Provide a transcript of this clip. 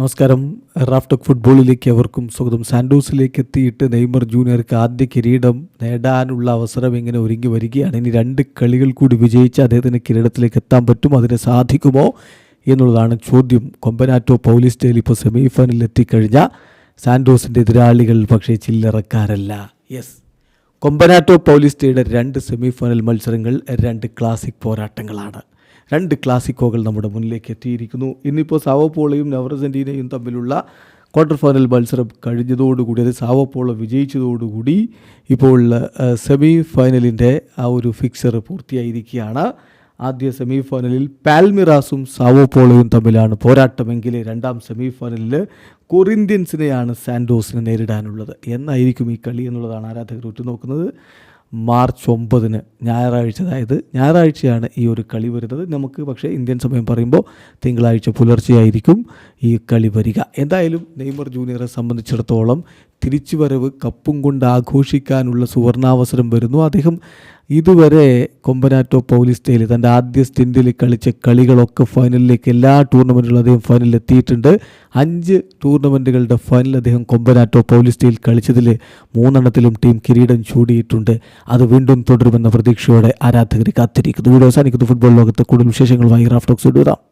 നമസ്കാരം. റാഫ്റ്റോക്ക് ഫുട്ബോളിലേക്ക് അവർക്കും സ്വാഗതം. സാൻഡോസിലേക്ക് എത്തിയിട്ട് നെയ്മർ ജൂനിയർക്ക് ആദ്യ കിരീടം നേടാനുള്ള അവസരം ഇങ്ങനെ ഒരുങ്ങി വരികയാണ്. ഇനി രണ്ട് കളികൾ കൂടി വിജയിച്ച് അദ്ദേഹത്തിന് കിരീടത്തിലേക്ക് എത്താൻ പറ്റും അതിനെ സാധിക്കുമോ എന്നുള്ളതാണ് ചോദ്യം. കൊമ്പനാറ്റോ പൗലിസ്റ്റേൽ ഇപ്പോൾ സെമി ഫൈനലിൽ എത്തിക്കഴിഞ്ഞ സാൻഡോസിന്റെ എതിരാളികൾ പക്ഷേ ചില്ലറക്കാരല്ല. യെസ് കൊമ്പനാറ്റോ പൗലിസ്റ്റയുടെ രണ്ട് സെമി ഫൈനൽ മത്സരങ്ങൾ രണ്ട് ക്ലാസിക് പോരാട്ടങ്ങളാണ്. രണ്ട് ക്ലാസിക്കോകൾ നമ്മുടെ മുന്നിലേക്ക് എത്തിയിരിക്കുന്നു. ഇന്നിപ്പോൾ സാവോപോളയും നവറസെന്റീനയും തമ്മിലുള്ള ക്വാർട്ടർ ഫൈനൽ മത്സരം കഴിഞ്ഞതോടുകൂടി അത് സാവോപോള വിജയിച്ചതോടുകൂടി ഇപ്പോൾ സെമി ഫൈനലിന്റെ ആ ഒരു ഫിക്സർ പൂർത്തിയായിരിക്കുകയാണ്. ആദ്യ സെമി ഫൈനലിൽ പാൽമിറാസും സാവോപോളയും തമ്മിലാണ് പോരാട്ടമെങ്കിൽ രണ്ടാം സെമി ഫൈനലിൽ കൊറിന്ത്യൻസിനെയാണ് സാൻഡോസിനെ നേരിടാനുള്ളത്. എന്നായിരിക്കും ഈ കളി എന്നുള്ളതാണ് ആരാധകർ ഉറ്റുനോക്കുന്നത്. മാർച്ച് ഒമ്പതിന് ഞായറാഴ്ച അതായത് ഞായറാഴ്ചയാണ് ഈ ഒരു കളി വരുന്നത്. നമുക്ക് പക്ഷേ ഇന്ത്യൻ സമയം പറയുമ്പോൾ തിങ്കളാഴ്ച പുലർച്ചെയായിരിക്കും ഈ കളി വരിക. എന്തായാലും നെയ്മർ ജൂനിയറെ സംബന്ധിച്ചിടത്തോളം തിരിച്ചുവരവ് കപ്പും കൊണ്ട് ആഘോഷിക്കാനുള്ള സുവർണാവസരം വരുന്നു. അദ്ദേഹം ഇതുവരെ കൊമ്പനാറ്റോ പൗലിസ്റ്റയിൽ തന്റെ ആദ്യ സ്റ്റിന്റിൽ കളിച്ച കളികളൊക്കെ ഫൈനലിലേക്ക് എല്ലാ ടൂർണമെന്റുകളും അദ്ദേഹം ഫൈനലിൽ എത്തിയിട്ടുണ്ട്. അഞ്ച് ടൂർണമെന്റുകളുടെ ഫൈനൽ അദ്ദേഹം കൊമ്പനാറ്റോ പൗലിസ്റ്റയിൽ കളിച്ചതിൽ മൂന്നെണ്ണത്തിലും ടീം കിരീടം ചൂടിയിട്ടുണ്ട്. അത് വീണ്ടും തുടരുമെന്ന പ്രതീക്ഷയോടെ ആരാധകർ കാത്തിരിക്കുന്നു. വീഡിയോ അവസാനിക്കുന്നു. ഫുട്ബോൾ ലോകത്ത് കൂടുതൽ വിശേഷങ്ങളുമായി റാഫ്റ്റോക്സ് ഇടുക